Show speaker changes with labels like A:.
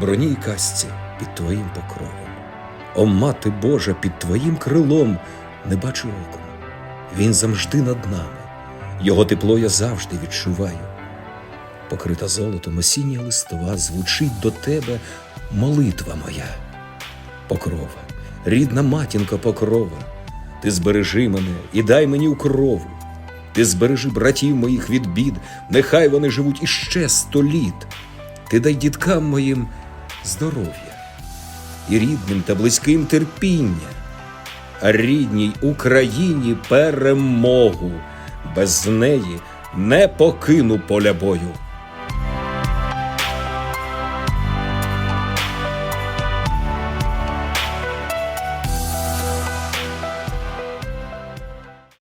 A: броні й касці під твоїм покровом. О, мати Божа, під твоїм крилом не бачу оком. Він завжди над нами, його тепло я завжди відчуваю. Покрита золотом осіння листва звучить до тебе молитва моя. Покрова, рідна матінка покрова, ти збережи мене і дай мені укрову. Ти збережи братів моїх від бід, нехай вони живуть іще сто літ. Ти дай діткам моїм здоров'я і рідним та близьким терпіння, а рідній Україні перемогу. Без неї не покину поля бою.